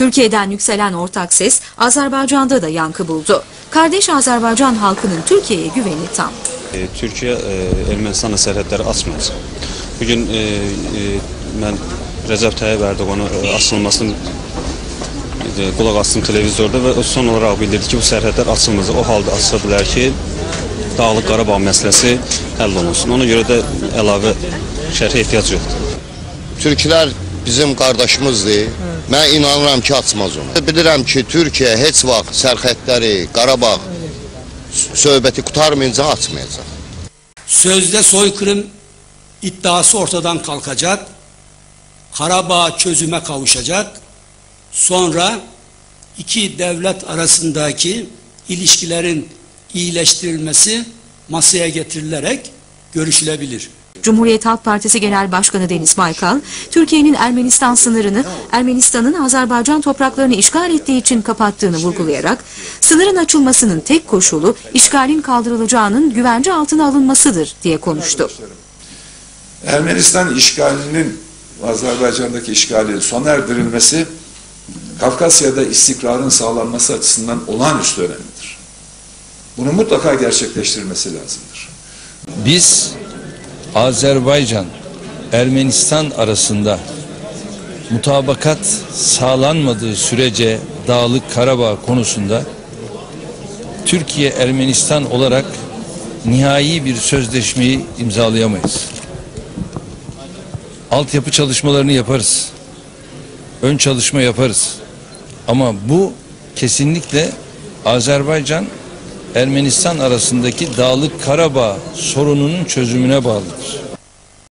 Türkiye'den yükselen ortak ses Azerbaycan'da da yankı buldu. Kardeş Azerbaycan halkının Türkiye'ye güveni tam. E, Türkiye e, Ermənistanla sərhədləri açmayacaq. Bu gün e, e, mən Rəcəb Tayyib Ərdoğan'a e, açılmasını e, qulaq astım televizorda və o son olaraq bildirdi ki, bu sərhədlər açılmayacaq. O halda açıla bilər ki, Dağlıq Qarabağ məsələsi həll olunsun. Ona görə də əlavə şərhə ehtiyac yoxdur. Türklər bizim qardaşımızdır. Mən inanıram ki, açmaz onu. Bilirəm ki, Türkiyə heç vaxt sərhədləri, Qarabağ söhbəti qutarmayınca açmayacaq. Sözde soykırım iddiası ortadan kalkacak. Karabağ çözüme kavuşacak. Sonra iki devlet arasındaki ilişkilerin iyileştirilmesi masaya getirilerek görüşülebilir. Cumhuriyet Halk Partisi Genel Başkanı Deniz Baykal, Türkiye'nin Ermenistan sınırını Ermenistan'ın Azerbaycan topraklarını işgal ettiği için kapattığını vurgulayarak, sınırın açılmasının tek koşulu işgalin kaldırılacağının güvence altına alınmasıdır diye konuştu. Ermenistan işgalinin Azerbaycan'daki işgalinin sona erdirilmesi Kafkasya'da istikrarın sağlanması açısından olağanüstü önemlidir. Bunu mutlaka gerçekleştirmesi lazımdır. Biz Azerbaycan, Ermenistan arasında mutabakat sağlanmadığı sürece Dağlık Karabağ konusunda Türkiye Ermenistan olarak nihai bir sözleşmeyi imzalayamayız. Altyapı çalışmalarını yaparız. Ön çalışma yaparız. Ama bu kesinlikle Azerbaycan Ermenistan arasındaki Dağlık Karabağ sorununun çözümüne bağlıdır.